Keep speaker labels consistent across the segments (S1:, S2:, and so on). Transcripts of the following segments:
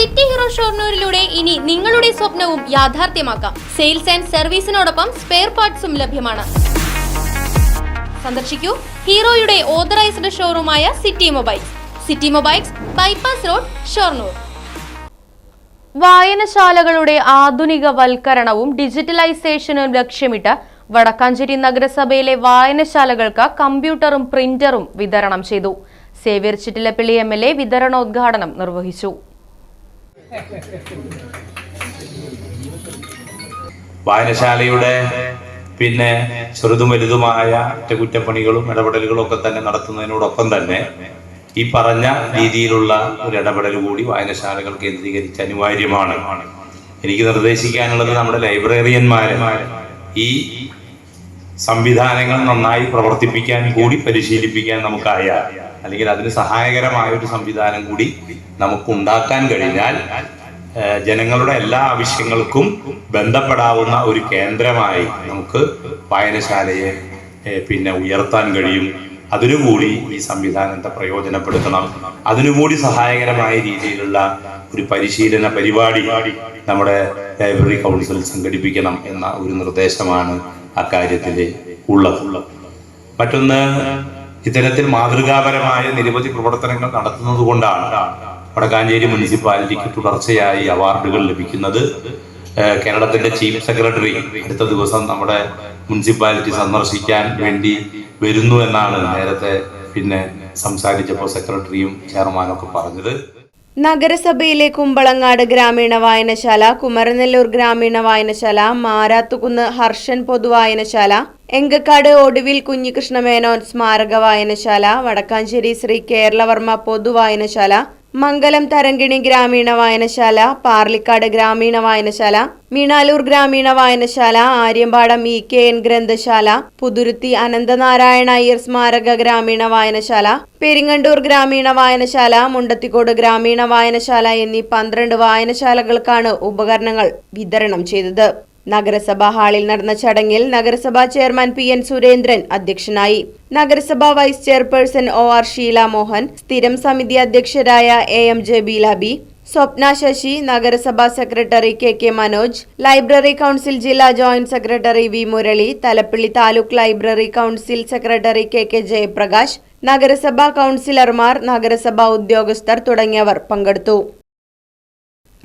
S1: City hero ഷോർണൂരിലൂടെ ഇനി നിങ്ങളുടെ സ്വപ്നവും യാഥാർത്ഥ്യമാക്കാം. സെയിൽസ് ആൻഡ് സർവീസിനോടൊപ്പം സ്പെയർ പാർട്സും ലഭ്യമാണ്. സന്ദർശിക്കൂ ഹീറോയുടെ authorised ഷോറൂമായ city mobiles. City mobiles bypass road Shoranur. വായനശാലകളുടെ ആധുനികവൽക്കരണവും ഡിജിറ്റലൈസേഷനും ലക്ഷ്യമിട്ട് വടക്കാഞ്ചേരി നഗരസഭയിലെ വായനശാലകൾക്ക് കമ്പ്യൂട്ടറും പ്രിന്ററും വിതരണം ചെയ്തു. Xavier Chittilappilly M L A വിതരണോദ്ഘാടനം നിർവഹിച്ചു.
S2: വായനശാലയുടെ പിന്നെ ചെറുതും വലുതുമായ അറ്റകുറ്റപ്പണികളും ഇടപെടലുകളും ഒക്കെ തന്നെ നടത്തുന്നതിനോടൊപ്പം തന്നെ ഈ പറഞ്ഞ രീതിയിലുള്ള ഒരു ഇടപെടൽ കൂടി വായനശാലകൾ കേന്ദ്രീകരിച്ച് അനിവാര്യമാണ്. എനിക്ക് നിർദ്ദേശിക്കാനുള്ളത് നമ്മുടെ ലൈബ്രറിയന്മാരെ ഈ സംവിധാനങ്ങൾ നന്നായി പ്രവർത്തിപ്പിക്കാൻ കൂടി പരിശീലിപ്പിക്കാൻ നമുക്കായാൽ അല്ലെങ്കിൽ അതിന് സഹായകരമായ ഒരു സംവിധാനം കൂടി നമുക്ക് ഉണ്ടാക്കാൻ കഴിഞ്ഞാൽ ജനങ്ങളുടെ എല്ലാ ആവശ്യങ്ങൾക്കും ബന്ധപ്പെടാവുന്ന ഒരു കേന്ദ്രമായി നമുക്ക് വായനശാലയെ പിന്നെ ഉയർത്താൻ കഴിയും. അതിനുകൂടി ഈ സംവിധാനത്തെ പ്രയോജനപ്പെടുത്തണം. അതിനുകൂടി സഹായകരമായ രീതിയിലുള്ള ഒരു പരിശീലന പരിപാടി നമ്മുടെ ലൈബ്രറി കൗൺസിൽ സംഘടിപ്പിക്കണം എന്ന ഒരു നിർദ്ദേശമാണ് അക്കാര്യത്തിൽ ഉള്ളത്. മറ്റൊന്ന് ഇത്തരത്തിൽ മാതൃകാപരമായ നിരവധി പ്രവർത്തനങ്ങൾ നടത്തുന്നത് കൊണ്ടാണ് വടക്കാഞ്ചേരി മുനിസിപ്പാലിറ്റിക്ക് തുടർച്ചയായി അവാർഡുകൾ ലഭിക്കുന്നത്. കേരളത്തിന്റെ ചീഫ് സെക്രട്ടറി അടുത്ത ദിവസം നമ്മുടെ മുനിസിപ്പാലിറ്റി സന്ദർശിക്കാൻ വേണ്ടി വരുന്നു എന്നാണ് നേരത്തെ പിന്നെ സംസാരിച്ചപ്പോൾ സെക്രട്ടറിയും ചെയർമാനും ഒക്കെ പറഞ്ഞത്.
S3: നഗരസഭയിലെ കുമ്പളങ്ങാട് ഗ്രാമീണ വായനശാല കുമരനെല്ലൂർ ഗ്രാമീണ വായനശാല മാരാത്തുകുന്ന് ഹർഷൻ പൊതുവായനശാല എങ്കക്കാട് ഒടുവിൽ കുഞ്ഞികൃഷ്ണമേനോൻ സ്മാരക വായനശാല വടക്കാഞ്ചേരി ശ്രീ കേരളവർമ്മ പൊതുവായനശാല മംഗലം തരങ്കിണി ഗ്രാമീണ വായനശാല പാർലിക്കാട് ഗ്രാമീണ വായനശാല മീണാലൂർ ഗ്രാമീണ വായനശാല ആര്യമ്പാടം ഇ കെ എൻ ഗ്രന്ഥശാല പുതുരുത്തി അനന്തനാരായണ അയ്യർ സ്മാരക ഗ്രാമീണ വായനശാല പെരിങ്ങണ്ടൂർ ഗ്രാമീണ വായനശാല മുണ്ടത്തിക്കോട് ഗ്രാമീണ വായനശാല എന്നീ പന്ത്രണ്ട് വായനശാലകൾക്കാണ് ഉപകരണങ്ങൾ വിതരണം ചെയ്തത്. നഗരസഭാ ഹാളിൽ നടന്ന ചടങ്ങിൽ നഗരസഭാ ചെയർമാൻ പി എൻ സുരേന്ദ്രൻ അധ്യക്ഷനായി. നഗരസഭാ vice chairperson O R Sheela Mohan സ്ഥിരം സമിതി അധ്യക്ഷരായ A M J Beelabi Swapna Sasi നഗരസഭാ secretary K K Manoj library council ജില്ലാ joint secretary V Murali Thalappilly taluk library council secretary K K Jayaprakash നഗരസഭാ കൗൺസിലർമാർ നഗരസഭാ ഉദ്യോഗസ്ഥർ തുടങ്ങിയവർ പങ്കെടുത്തു.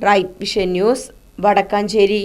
S3: Right vision news Vadakkanchery.